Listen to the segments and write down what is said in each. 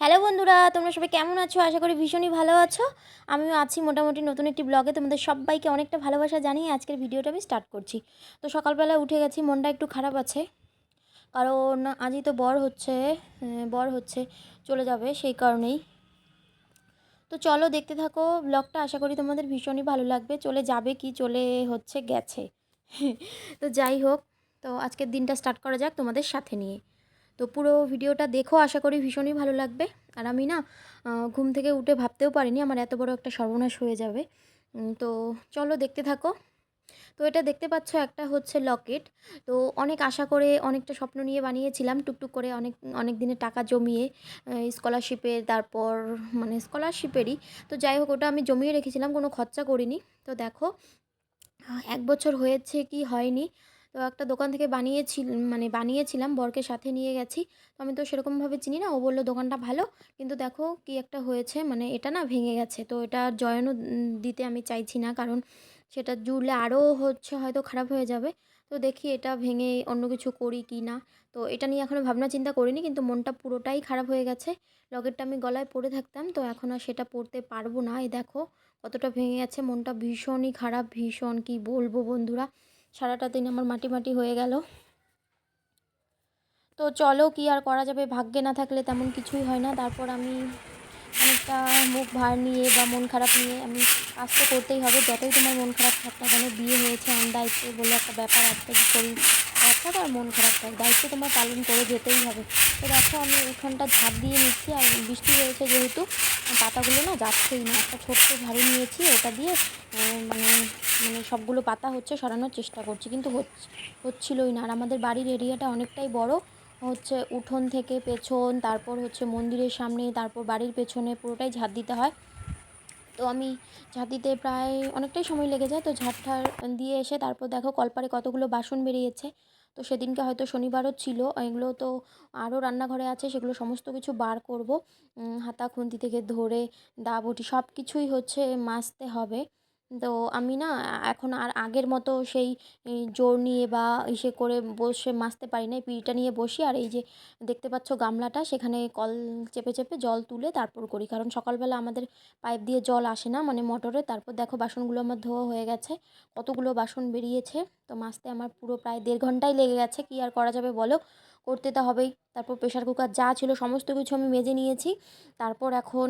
Hello বন্ধুরা, তোমরা সবাই কেমন আছো? আশা করি ভীষণই ভালো আছো। আমিও আছি মোটামুটি নতুন একটি ব্লগে তোমাদের সবাইকে অনেকটা ভালোবাসা জানিয়ে আজকের ভিডিওটা আমি স্টার্ট করছি। তো সকালবেলা উঠে গেছি, মনটা একটু খারাপ আছে। কারণ আজই তো বর হচ্ছে বর হচ্ছে, চলে যাবে সেই কারণেই। তো চলো দেখতে থাকো ব্লগটা আশা করি তোমাদের ভীষণই ভালো লাগবে। চলে যাবে কি, চলে হচ্ছে, গেছে। তো যাই হোক, তো আজকের দিনটা স্টার্ট করা যাক তোমাদের সাথে নিয়ে। তো পুরো ভিডিওটা দেখো, আশা করি ভীষণই ভালো লাগবে। আর আমি না ঘুম থেকে উঠে ভাবতেও পারিনি, আমার এত বড় একটা সর্বনাশ হয়ে যাবে। তো চলো দেখতে থাকো। তো এটা দেখতে পাচ্ছ একটা হচ্ছে লকেট। তো অনেক আশা করে অনেকটা স্বপ্ন নিয়ে বানিয়েছিলাম, টুকটুক করে অনেক অনেক দিনের টাকা জমিয়ে স্কলারশিপে তারপর মানে স্কলারশিপেরই তো যাই হোক, ওটা আমি জমিয়ে রেখেছিলাম, কোনো খরচা করিনি। তো দেখো এক বছর হয়েছে কি হয়নি। তো একটা দোকান থেকে বানিয়েছি মানে বানিয়েছিলাম, বরকে সাথে নিয়ে গেছি। তো আমি তো সেরকমভাবে চিনি না, ও বলল, দোকানটা ভালো। কিন্তু দেখো কি একটা হয়েছে মানে এটা না ভেঙে গেছে। তো এটা জয়েনও দিতে আমি চাইছি না, কারণ সেটা জুড়লে আরও হচ্ছে, হয়তো খারাপ হয়ে যাবে। তো দেখি এটা ভেঙে অন্য কিছু করি কি না। তো এটা নিয়ে এখনও ভাবনা চিন্তা করিনি, কিন্তু মনটা পুরোটাই খারাপ হয়ে গেছে। লকেটটা আমি গলায় পরে থাকতাম, তো এখন আর সেটা পরতে পারব না। এই দেখো কতটা ভেঙে গেছে, মনটা ভীষণই খারাপ, ভীষণ কি বলব বন্ধুরা। সারাটা দিন আমার মাটি মাটি হয়ে গেল। তো চলো কি আর করা যাবে? ভাগ্যে না থাকলে তেমন কিছুই হয় না। তারপর আমি অনেকটা মুখ ভার নিয়ে বা মন খারাপ নিয়ে আমি কাজ তো করতেই হবে। যতই তোমার মন খারাপ থাক না কেন, বিয়ে হয়েছে আমার দায়িত্ব বলে একটা ব্যাপার আছে খারাপ থাক আর মন খারাপ থাক দায়িত্ব তোমার পালন করে যেতেই হবে। তো দেখো আমি উঠোনটা ঝাঁপ দিয়ে নিচ্ছি আর বৃষ্টি হয়েছে যেহেতু পাতাগুলো না যাচ্ছেই না। একটা ছোট্ট ঝাড়ু নিয়েছি, ওটা দিয়ে মানে মানে সবগুলো পাতা হচ্ছে, সরানোর চেষ্টা করছি, কিন্তু হচ্ছে, হচ্ছিলই না। আর আমাদের বাড়ির এরিয়াটা অনেকটাই বড়। হচ্ছে উঠোন থেকে পেছন, তারপর হচ্ছে মন্দিরের সামনে, তারপর বাড়ির পেছনে, পুরোটাই ঝাঁট দিতে হয়। তো আমি ঝাঁট দিতে প্রায় অনেকটাই সময় লেগে যায়, তো ঝাঁটঠার দিয়ে এসে তারপর দেখো কলপারে কতগুলো বাসন বেরিয়েছে। তো সেদিনকে হয়তো শনিবারও ছিল। এগুলো তো আরও রান্নাঘরে আছে, সেগুলো সমস্ত কিছু বার করব। হাতা, খুন্তি থেকে ধরে, দা, বটি সব কিছুই হচ্ছে মাজতে হবে। তো আমি না, এখন আর আগের মতো সেই জোর নিয়ে বা ইসে করে বসে মাজতে পারি না পিঁড়িটা নিয়ে বসি আর এই যে দেখতে পাচ্ছ গামলাটা, সেখানে কল চেপে চেপে জল তুলে তারপর করি। কারণ সকালবেলা আমাদের পাইপ দিয়ে জল আসে না মানে মোটরে। তারপর দেখো বাসনগুলো আমার ধোয়া হয়ে গেছে, কতগুলো বাসন বেরিয়েছে। তো মাজতে আমার পুরো প্রায় দেড় ঘন্টাই লেগে গেছে। কী আর করা যাবে বলো? করতে তো হবেই। তারপর প্রেশার কুকার যা ছিল, সমস্ত কিছু আমি মেজে নিয়েছি। তারপর এখন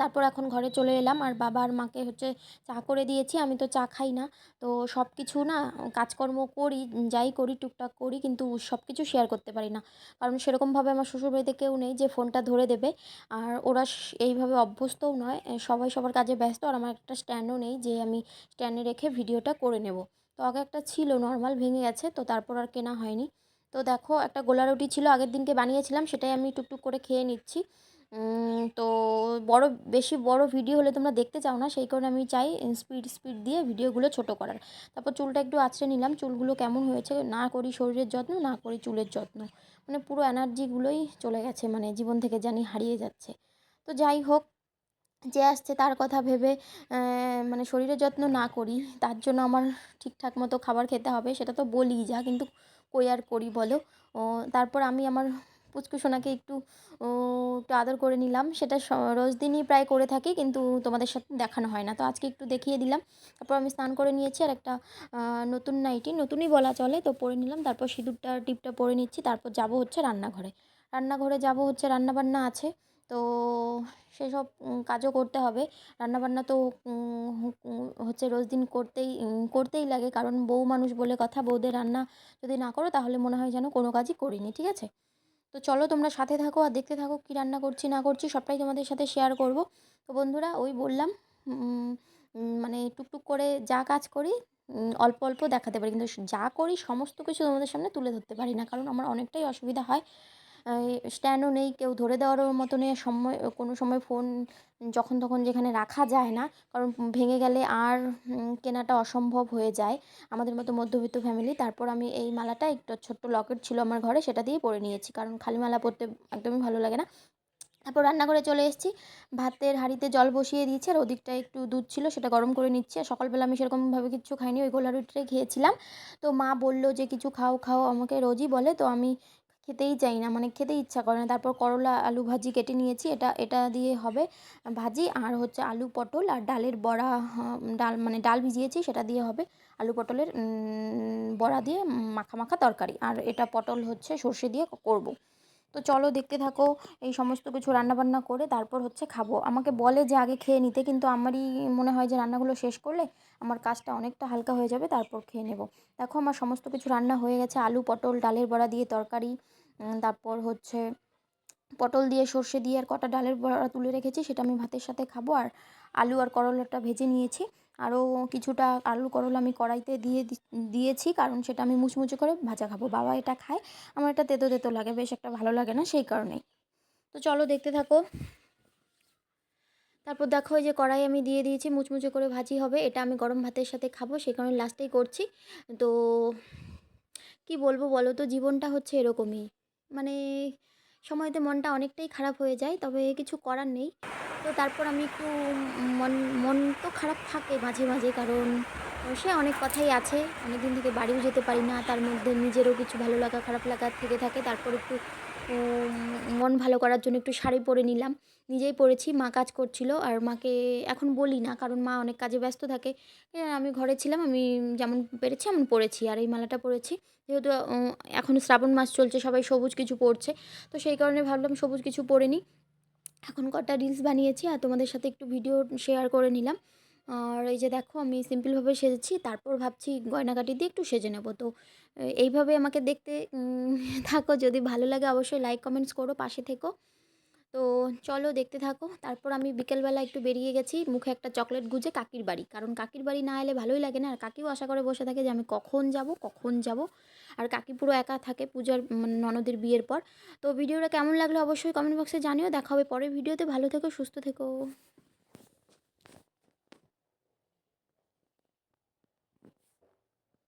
তারপর এখন ঘরে চলে এলাম। আর বাবা আর মাকে হচ্ছে চা করে দিয়েছি। আমি তো চা খাই না। তো সব কিছু না কাজকর্ম করি, যাই করি, টুকটাক করি, কিন্তু সব কিছু শেয়ার করতে পারি না। কারণ সেরকমভাবে আমার শ্বশুরবাড়িতে কেউ নেই যে ফোনটা ধরে দেবে। আর ওরা এইভাবে অভ্যস্তও নয়। সবাই সবার কাজে ব্যস্ত। আর আমার একটা স্ট্যান্ডও নেই যে আমি স্ট্যান্ডে রেখে ভিডিওটা করে নেব। তো আগে একটা ছিল নর্মাল ভেঙে গেছে। তো তারপর আর কেনা হয়নি। তো দেখো, একটা গোলা রুটি ছিল। আগের দিনকে বানিয়েছিলাম। সেটাই আমি টুকটুক করে খেয়ে নিচ্ছি। তো বড়, বেশি বড় ভিডিও হলে তোমরা দেখতে চাও না, সেই কারণে আমি চাই স্পিড স্পিড দিয়ে ভিডিওগুলো ছোট করার। তারপর চুলটা একটু আঁচড়ে নিলাম, চুলগুলো কেমন হয়েছে না করি শরীরের যত্ন, না করি চুলের যত্ন। মানে পুরো এনার্জিগুলোই চলে গেছে মানে জীবন থেকে জানি হারিয়ে যাচ্ছে। তো যাই হোক, যে আসছে তার কথা ভেবে মানে শরীরের যত্ন না করি, তার জন্য আমার ঠিকঠাক মতো খাবার খেতে হবে, সেটা তো বলি যা, কিন্তু কই আর করি বলো? তারপর আমি আমার পুচকু সোনাকে একটু একটু আদর করে নিলাম। সেটা রোজ দিনই প্রায় করে থাকি, কিন্তু তোমাদের সাথে দেখানো হয় না। তো আজকে একটু দেখিয়ে দিলাম। তারপর আমি স্নান করে নিয়েছি আর একটা নতুন নাইটি। নতুনই বলা চলে, তো পরে নিলাম। তারপর সিঁদুরটা, টিপটা পরে নিচ্ছি। তারপর যাব হচ্ছে রান্নাঘরে। রান্নাঘরে যাব হচ্ছে, রান্নাবান্না আছে। তো সেসব কাজও করতে হবে। রান্নাবান্না তো হচ্ছে রোজ দিন করতেই করতেই লাগে। কারণ বউ মানুষ বলে কথা, বউদের রান্না যদি না করো, তাহলে মনে হয় যেন কোনো কাজই করিনি, ঠিক আছে? তো চলো তোমরা সাথে থাকো আর দেখতে থাকো কি রান্না করছি, না করছি, সবটাই তোমাদের সাথে শেয়ার করব। তো বন্ধুরা, ওই বললাম মানে টুকটুক করে যা কাজ করি অল্প অল্প দেখাতে পারি। কিন্তু যা করি, সমস্ত কিছু তোমাদের সামনে তুলে ধরতে পারি না, কারণ আমার অনেকটাই অসুবিধা হয়। স্ট্যান্ডও নেই, কেউ ধরে দেওয়ারও মতো নেই, সময়, কোনো সময় ফোন যখন তখন যেখানে রাখা যায় না, কারণ ভেঙে গেলে আর কেনাটা অসম্ভব হয়ে যায়। আমাদের মতো মধ্যবিত্ত ফ্যামিলি তারপর আমি এই মালাটা একটা ছোট্ট লকেট ছিল আমার ঘরে, সেটা দিয়ে পরে নিয়েছি, কারণ খালি মালা পরতে একদমই ভালো লাগে না। তারপর রান্নাঘরে চলে এসেছি, ভাতের হাঁড়িতে জল বসিয়ে দিয়েছি, আর ওদিকটা একটু দুধ ছিল, সেটা গরম করে নিচ্ছি সকালবেলা আমি সেরকমভাবে কিছু খাইনি, ওই গোলা রুটিটাই খেয়েছিলাম। তো মা বলল যে, কিছু খাও খাও, আমাকে রোজই বলে। তো আমি খেতেই চাই না মানে খেতে ইচ্ছা করে না। তারপর করলা আলু ভাজি কেটে নিয়েছি, এটা এটা দিয়ে হবে ভাজি। আর হচ্ছে আলু পটল আর ডালের বড়া ডাল মানে ডাল ভিজিয়েছি, সেটা দিয়ে হবে আলু পটলের বড়া দিয়ে মাখা মাখা তরকারি। আর এটা পটল হচ্ছে সর্ষে দিয়ে করব। তো চলো দেখতে থাকো, এই সমস্ত কিছু রান্নাবান্না করে তারপর হচ্ছে খাব। আমাকে বলে যে আগে খেয়ে নিতে, কিন্তু আমারই মনে হয় যে রান্নাগুলো শেষ করলে আমার কাজটা অনেকটা হালকা হয়ে যাবে, তারপর খেয়ে নেব। দেখো আমার সমস্ত কিছু রান্না হয়ে গেছে, আলু, পটল, ডালের বড়া দিয়ে তরকারি তারপর হচ্ছে পটল দিয়ে সর্ষে দিয়ে আর কটা ডালের বড়া তুলে রেখেছি, সেটা আমি ভাতের সাথে খাব। আর আলু আর করলাটা ভেজে নিয়েছি। আরও কিছুটা আলু করলা আমি কড়াইতে দিয়ে দিয়েছি, কারণ সেটা আমি মুচমুচে করে ভাজা খাব। বাবা এটা খায়, আমার এটা তেতো তেতো লাগে, বেশ একটা ভালো লাগে না সেই কারণেই। তো চলো দেখতে থাকো। তারপর দেখো এই যে কড়াই আমি দিয়ে দিয়েছি, মুচমুচে করে ভাজি হবে, এটা আমি গরম ভাতের সাথে খাব, সেই কারণে লাস্টেই করছি। তো কি বলব বলো তো, জীবনটা হচ্ছে এরকমই। মানে সময়তে মনটা অনেকটাই খারাপ হয়ে যায়, তবে কিছু করার নেই। তো তারপর আমি একটু মন মন তো খারাপ থাকে মাঝে মাঝে, কারণ সে অনেক কথাই আছে। অনেক দিন থেকে বাড়িও যেতে পারি না, তার মধ্যে নিজেরও কিছু ভালো লাগা, খারাপ লাগা থেকে থাকে। তারপর একটু মন ভালো করার জন্য একটু শাড়ি পরে নিলাম। নিজেই পরেছি, মা কাজ করছিল, আর মাকে এখন বলি না, কারণ মা অনেক কাজে ব্যস্ত থাকে। আমি ঘরে ছিলাম, আমি যেমন পেরেছি এমন পরেছি, আর এই মালাটা পরেছি। যেহেতু এখন শ্রাবণ মাস চলছে, সবাই সবুজ কিছু পরছে, তো সেই কারণে ভাবলাম সবুজ কিছু পরে নিই। এখন কটা রিলস বানিয়েছি আর তোমাদের সাথে একটু ভিডিও শেয়ার করে নিলাম। আর এই যে দেখো, আমি সিম্পলভাবে সেজেছি, তারপর ভাবছি গয়নাকাটি দিয়ে একটু সেজে নেব। তো এইভাবে আমাকে দেখতে থাকো। যদি ভালো লাগে অবশ্যই লাইক কমেন্টস করো, পাশে থেকো। তো চলো দেখতে থাকো। তারপর আমি বিকেলবেলা একটু বেরিয়ে গেছি, মুখে একটা চকলেট গুজে কাকির বাড়ি। কারণ কাকির বাড়ি না এলে ভালোই লাগে না। আর কাকিও আশা করে বসে থাকে যে আমি কখন যাব কখন যাব। আর কাকি পুরো একা থাকে পূজার মানে ননদের বিয়ের পর। তো ভিডিওটা কেমন লাগল অবশ্যই কমেন্ট বক্সে জানিও। দেখা হবে পরের ভিডিওতে। ভালো থেকো, সুস্থ থেকো।